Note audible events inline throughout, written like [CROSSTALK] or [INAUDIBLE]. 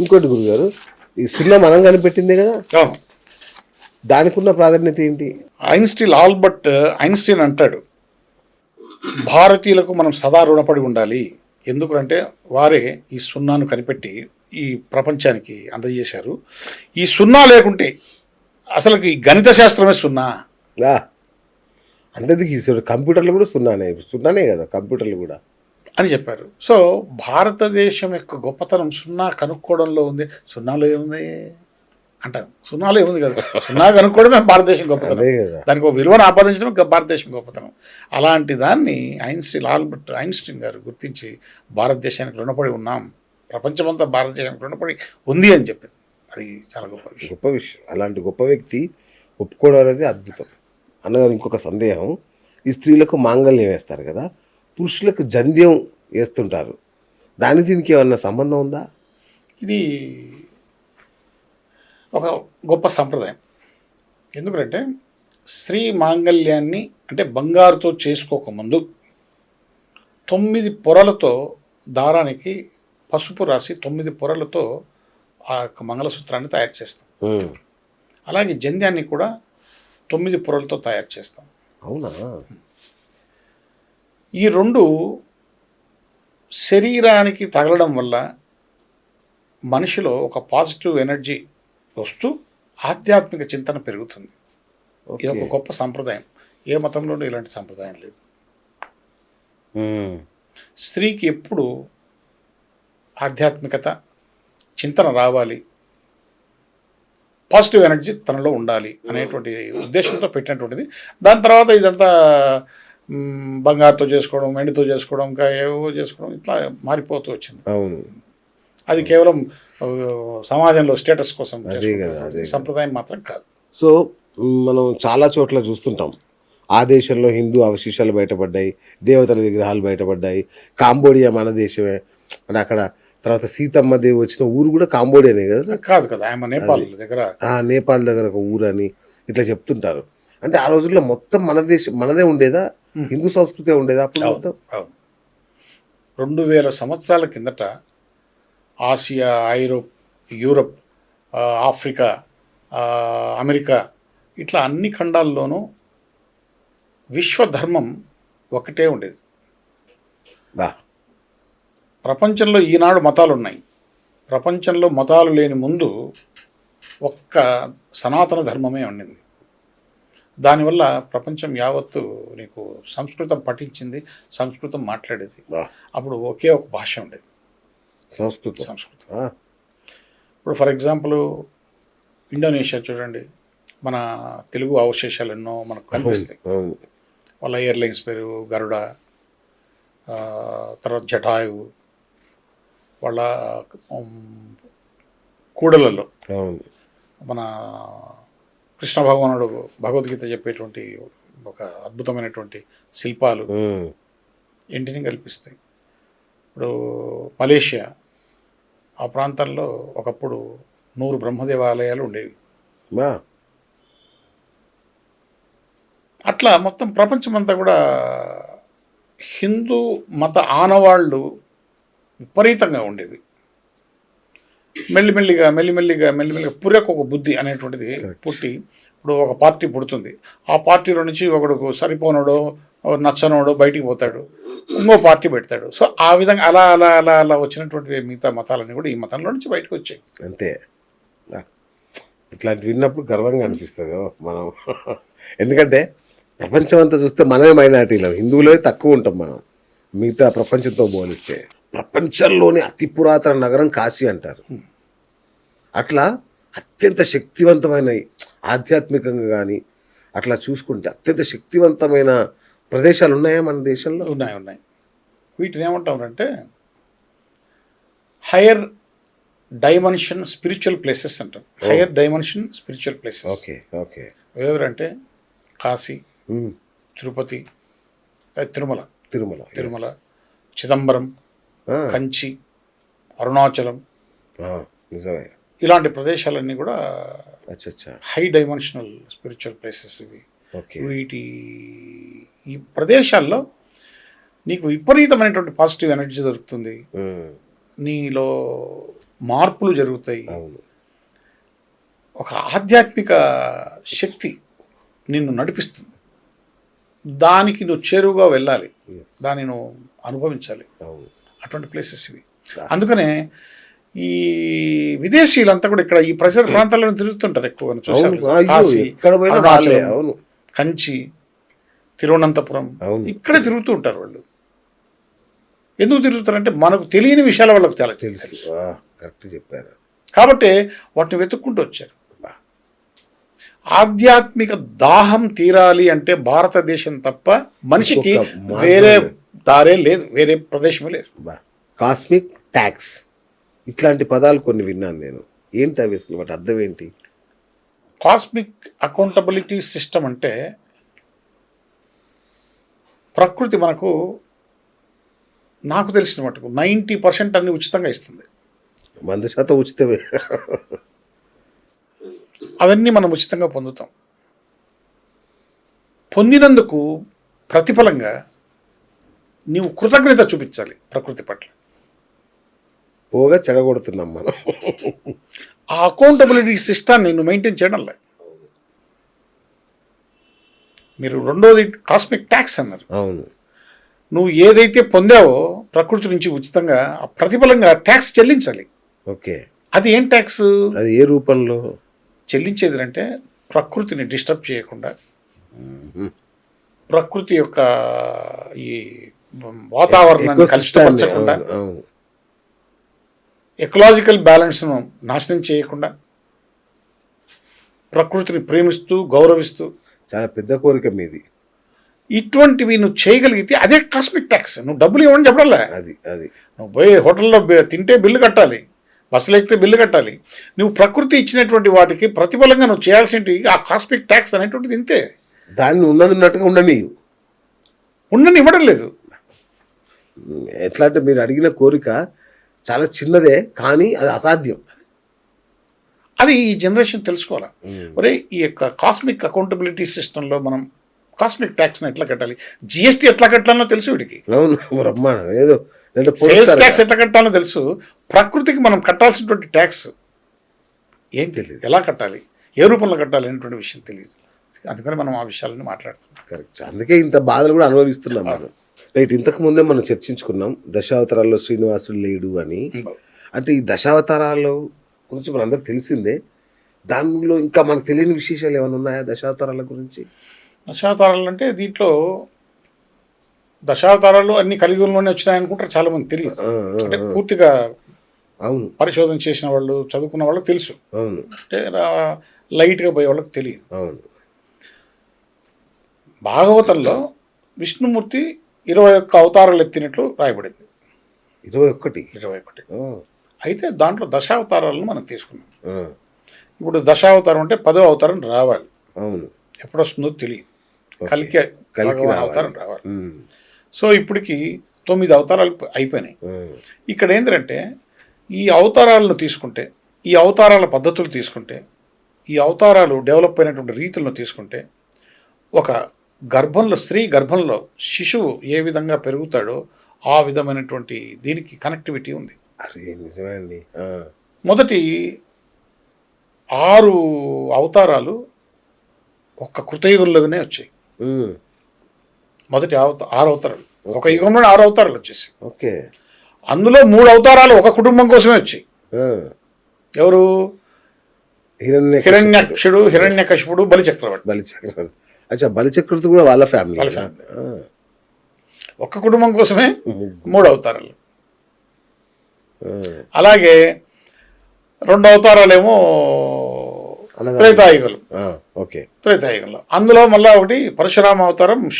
ఇంకోటి గురుగారు ఈ సున్నా మనం కనిపెట్టిందే కదా? దానికి ఉన్న ప్రాధాన్యత ఏంటి? ఐన్స్టీన్ ఆల్బర్ట్ ఐన్స్టీన్ అంటాడు భారతీయులకు మనం సదా రుణపడి ఉండాలి. ఎందుకంటే వారే ఈ సున్నాను కనిపెట్టి ఈ ప్రపంచానికి అందజేశారు. ఈ సున్నా లేకుంటే అసలు ఈ గణిత శాస్త్రమే సున్నా. అందరికి కంప్యూటర్లు కూడా సున్నానే సున్నానే కదా కంప్యూటర్లు కూడా. అని చెప్పారు. సో భారతదేశం యొక్క గొప్పతనం సున్నా కనుక్కోవడంలో ఉంది. సున్నాలో ఏముంది? అంటాం సున్నాలో ఏముంది కదా? సున్నా కనుక్కోవడమే భారతదేశం గొప్పతనం. దానికి ఒక విలువను ఆపాదించడం భారతదేశం గొప్పతనం. అలాంటి దాన్ని ఐన్స్టీన్ ఆల్బర్ట్ ఐన్స్టీన్ గారు గుర్తించి భారతదేశానికి రుణపడి ఉన్నాం. ప్రపంచమంతా భారతదేశానికి రుణపడి ఉంది అని చెప్పింది అది చాలా గొప్ప విషయం. గొప్ప విషయం. అలాంటి గొప్ప వ్యక్తి ఒప్పుకోవడం అనేది అద్భుతం. అన్నగారు ఇంకొక సందేహం. ఈ స్త్రీలకు మాంగళ్యం వేస్తారు కదా? పురుషులకు జంధ్యం వేస్తుంటారు. దాని దీనికి ఏమన్నా సంబంధం ఉందా? ఇది ఒక గొప్ప సంప్రదాయం. ఎందుకంటే స్త్రీ మాంగళ్యాన్ని అంటే బంగారుతో చేసుకోకముందు తొమ్మిది పొరలతో దారానికి పసుపు రాసి తొమ్మిది పొరలతో ఆ యొక్క మంగళసూత్రాన్ని తయారు చేస్తాం. అలాగే జంధ్యాన్ని కూడా తొమ్మిది పొరలతో తయారు చేస్తాం. అవునా? ఈ రెండు శరీరానికి తగలడం వల్ల మనిషిలో ఒక పాజిటివ్ ఎనర్జీ వస్తూ ఆధ్యాత్మిక చింతన పెరుగుతుంది ఇది ఒక. గొప్ప సాంప్రదాయం ఏ మతంలోనూ ఇలాంటి సాంప్రదాయం లేదు. స్త్రీకి ఎప్పుడు ఆధ్యాత్మికత చింతన రావాలి పాజిటివ్ ఎనర్జీ తనలో ఉండాలి అనేటువంటి ఉద్దేశంతో పెట్టినటువంటిది దాని తర్వాత ఇదంతా బంగారుతో చేసుకోవడం వెండితో చేసుకోవడం ఇంకా ఏవో చేసుకోవడం ఇట్లా మారిపోతూ వచ్చింది. అవును. అది కేవలం సమాజంలో స్టేటస్ కోసం. సంప్రదాయం మాత్రం కాదు. సో మనం చాలా చోట్ల చూస్తుంటాం. ఆ దేశంలో హిందూ అవశేషాలు బయటపడ్డాయి దేవతల విగ్రహాలు బయటపడ్డాయి కాంబోడియా మన దేశమే. అంటే అక్కడ తర్వాత సీతమ్మ దేవి వచ్చిన ఊరు కూడా కాంబోడియానే కదా? కాదు కదా ఆయన నేపాల్ దగ్గర. నేపాల్ దగ్గర ఒక ఊరు అని ఇట్లా చెప్తుంటారు. అంటే ఆ రోజుల్లో మొత్తం మన దేశం మనదే ఉండేదా? హిందూ సంస్కృతి ఉండేదా అప్పుడు మొత్తం? రెండు వేల సంవత్సరాల కిందట Asia Europe Europe Africa America ఇట్లా అన్ని ఖండాల్లోనూ విశ్వధర్మం ఒకటే ఉండేది. ప్రపంచంలో ఈనాడు మతాలు ఉన్నాయి ప్రపంచంలో మతాలు లేని ముందు ఒక్క సనాతన ధర్మమే ఉండింది. దానివల్ల ప్రపంచం యావత్తు నీకు సంస్కృతం పఠించింది సంస్కృతం మాట్లాడేది. అప్పుడు ఒకే ఒక భాష ఉండేది. సంస్కృతం. సంస్కృతం. ఇప్పుడు ఫర్ ఎగ్జాంపుల్ ఇండోనేషియా చూడండి. మన తెలుగు అవశేషాలు ఎన్నో మనకు కనిపిస్తాయి. వాళ్ళ ఎయిర్లైన్స్ పేరు గరుడ తర్వాత జటాయు వాళ్ళ కూడలలో మన కృష్ణ భగవానుడు భగవద్గీత చెప్పేటువంటి ఒక అద్భుతమైనటువంటి శిల్పాలు ఇంటిని కల్పిస్తాయి. ఇప్పుడు మలేషియా ఆ ప్రాంతంలో ఒకప్పుడు నూరు బ్రహ్మదేవాలయాలు ఉండేవి. అట్లా మొత్తం ప్రపంచమంతా కూడా హిందూ మత ఆనవాళ్ళు విపరీతంగా ఉండేవి. మెల్లిమెల్లిగా మెల్లిమెల్లిగా మెల్లిమెల్లిగా పుర్రకు ఒక బుద్ధి అనేటువంటిది పుట్టి ఇప్పుడు ఒక పార్టీ పుడుతుంది. ఆ పార్టీలో నుంచి ఒకడు సరిపోనోడో నచ్చనోడో బయటికి పోతాడు. ఇంకో పార్టీ పెడతాడు. సో ఆ విధంగా అలా అలా అలా అలా వచ్చినటువంటి మిగతా మతాలన్నీ కూడా ఈ మతంలో నుంచి బయటకు వచ్చాయి. అంతే. ఇట్లాంటి విన్నప్పుడు గర్వంగా అనిపిస్తుంది. మనం [LAUGHS] ఎందుకంటే ప్రపంచం అంతా చూస్తే మనమే మైనార్టీలో. హిందువులే తక్కువ ఉంటాం మనం. మిగతా ప్రపంచంతో పోలిస్తే. ప్రపంచంలోని అతి పురాతన నగరం కాశీ అంటారు. అట్లా అత్యంత శక్తివంతమైన ఆధ్యాత్మికంగా కానీ అట్లా చూసుకుంటే అత్యంత శక్తివంతమైన ప్రదేశాలు ఉన్నాయా మన దేశంలో? ఉన్నాయి ఉన్నాయి. వీటిని ఏమంటామంటే హైయర్ డైమెన్షన్ స్పిరిచువల్ ప్లేసెస్ అంటాం higher dimension spiritual places okay okay. ఎవరంటే కాశీ తిరుపతి తిరుమల. తిరుమల తిరుమల చిదంబరం కంచి అరుణాచలం. నిజమే. ఇలాంటి ప్రదేశాలన్నీ కూడా హై డైమెన్షనల్ స్పిరిచువల్ ప్లేసెస్ ఇవి. వీటి ఈ ప్రదేశాల్లో నీకు విపరీతమైనటువంటి పాజిటివ్ ఎనర్జీ దొరుకుతుంది. నీలో మార్పులు జరుగుతాయి. అవును. ఒక ఆధ్యాత్మిక శక్తి నిన్ను నడిపిస్తుంది. దానికి నువ్వు చేరువుగా వెళ్ళాలి. దాన్ని నువ్వు అనుభవించాలి. అవును. అటువంటి ప్లేసెస్ ఇవి. అందుకనే ఈ విదేశీయులంతా కూడా ఇక్కడ ఈ పరిసర ప్రాంతాల్లో తిరుగుతుంటారు ఎక్కువ కంచి తిరువనంతపురం. ఇక్కడే తిరుగుతూ ఉంటారు వాళ్ళు. ఎందుకు తిరుగుతారంటే మనకు తెలియని విషయాల వాళ్ళకి తెల- తెలుసు. కరెక్ట్ చెప్పారు. కాబట్టి వాటిని వెతుక్కుంటూ వచ్చారు. ఆధ్యాత్మిక దాహం తీరాలి అంటే భారతదేశం తప్ప మనిషికి వేరే దారే లేదు వేరే ప్రదేశమే లేదు. Cosmic tax. ఇట్లాంటి పదాలు కొన్ని విన్నాను నేను. ఏంటి అవి అసలు? వాటి అర్థం ఏంటి? కాస్మిక్ అకౌంటబిలిటీ సిస్టమ్ అంటే ప్రకృతి మనకు నాకు తెలిసిన మటుకు నైంటీ పర్సెంట్ అన్ని ఉచితంగా ఇస్తుంది. వంద శాతం ఉచితమే. అవన్నీ మనం ఉచితంగా పొందుతాం. పొందినందుకు ప్రతిఫలంగా నీవు కృతజ్ఞత చూపించాలి ప్రకృతి పట్ల. పోగా చెడగొడుతున్నాం మనం. ఆ అకౌంటబిలిటీ సిస్టాన్ని నువ్వు మెయింటైన్ చేయడం లే మీరు రెండోది కాస్మిక్ ట్యాక్స్ అన్నారు. అవును. నువ్వు ఏదైతే పొందావో ప్రకృతి నుంచి ఉచితంగా ఆ ప్రతిఫలంగా ట్యాక్స్ చెల్లించాలి. ఓకే. అది ఏం ట్యాక్స్ అది ఏ రూపంలో? చెల్లించేది అంటే ప్రకృతిని డిస్టర్బ్ చేయకుండా. ప్రకృతి యొక్క ఈ వాతావరణాన్ని కలుషితపరచకుండా ఎకలాజికల్ బ్యాలెన్స్ను నాశనం చేయకుండా ప్రకృతిని ప్రేమిస్తూ గౌరవిస్తూ చాలా పెద్ద కోరిక మీది. ఇటువంటివి నువ్వు చేయగలిగితే అదే కాస్మిక్ ట్యాక్స్ నువ్వు డబ్బులు ఇవ్వని చెప్పడంలే. అది అది. నువ్వు పోయి హోటల్లో తింటే బిల్లు కట్టాలి. బస్సులో ఎక్కితే బిల్లు కట్టాలి. నువ్వు ప్రకృతి ఇచ్చినటువంటి వాటికి ప్రతిఫలంగా నువ్వు చేయాల్సింది ఆ కాస్మిక్ ట్యాక్స్ అనేటువంటిది ఇంతే. దాన్ని ఉన్నది ఉన్నట్టుగా ఉండని ఉండని ఇవ్వడం లేదు. ఎట్లా అంటే మీరు అడిగిన కోరిక చాలా చిన్నదే కానీ అది అసాధ్యం. అది ఈ జనరేషన్ తెలుసుకోవాలి? ఒరే ఈ యొక్క కాస్మిక్ అకౌంటబిలిటీ సిస్టంలో మనం కాస్మిక్ ట్యాక్స్ని ఎట్లా కట్టాలి? జిఎస్టీ ఎట్లా కట్టాలో తెలుసు వీడికి. అవును బ్రహ్మాండం. ఏదో సేల్స్ ట్యాక్స్ ఎట్లా కట్టాలో తెలుసు. ప్రకృతికి మనం కట్టాల్సినటువంటి ట్యాక్స్ ఏం తెలియదు ఎలా కట్టాలి? ఏ రూపంలో కట్టాలి అనేటువంటి విషయం తెలియదు అందుకని మనం ఆ విషయాలను మాట్లాడుతున్నాం. కరెక్ట్ అందుకే ఇంత బాధలు కూడా అనుభవిస్తున్నాం మనం. రైట్ ఇంతకు ముందే మనం చర్చించుకున్నాం దశావతారాల్లో శ్రీనివాసుడు లేడు అని. అంటే ఈ దశావతారాల్లో గురించి మనందరికి తెలిసిందే. దానిలో ఇంకా మనకు తెలియని విశేషాలు ఏమైనా ఉన్నాయా దశావతారాల గురించి? దశావతారాలు అంటే దీంట్లో దశావతారాలు అన్ని కలియుగంలోనే వచ్చినాయి అనుకుంటారు చాలా మంది తెలియదు అంటే పూర్తిగా అవును. పరిశోధన చేసిన వాళ్ళు చదువుకున్న వాళ్ళకి తెలుసు. అవును. అంటే లైట్గా పోయే వాళ్ళకి తెలియదు. అవును. భాగవతంలో విష్ణుమూర్తి ఇరవై ఒక్క అవతారాలు ఎత్తినట్లు రాయబడింది. ఇరవై ఒక్కటి? ఇరవై ఒకటి అయితే దాంట్లో దశావతారాలను మనం తీసుకున్నాం. ఇప్పుడు దశావతారం అంటే పదో అవతారం రావాలి. ఎప్పుడు వస్తుందో తెలియదు. కలికి. అవతారం రావాలి. సో ఇప్పటికి తొమ్మిది అవతారాలు అయిపోయినాయి. ఇక్కడ ఏంటంటే ఈ అవతారాలను తీసుకుంటే ఈ అవతారాల పద్ధతులు తీసుకుంటే ఈ అవతారాలు డెవలప్ అయినటువంటి రీతులను తీసుకుంటే ఒక గర్భంలో స్త్రీ గర్భంలో శిశువు ఏ విధంగా పెరుగుతాడో ఆ విధమైనటువంటి దీనికి కనెక్టివిటీ ఉంది. అరే నిజమే అండి. ఆ, మొదటి ఆరు అవతారాలు ఒక్క కృతయుగంలోనే వచ్చాయి. మొదటి అవత ఆరు అవతారాలు. ఒక యుగంలోనే ఆరు అవతారాలు వచ్చేసి ఓకే. అందులో మూడు అవతారాలు ఒక కుటుంబం కోసమే వచ్చాయి. ఎవరు? హిరణ్య హిరణ్యాక్షుడు హిరణ్యకశిపుడు బలిచక్రవర్తి. బలిచక్రవర్తి. అచ్చా బలిచక్రవర్తి కూడా వాళ్ళ ఫ్యామిలీ వాళ్ళ family. ఒక్క కుటుంబం కోసమే మూడు అవతారాలు. అలాగే రెండు అవతారాలేమో. త్రేతాయుగలు. ఓకే. త్రేతాయుగంలో. అందులో మళ్ళా ఒకటి పరశురామ అవతారం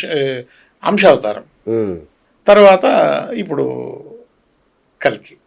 అంశ అవతారం. తర్వాత ఇప్పుడు కల్కి.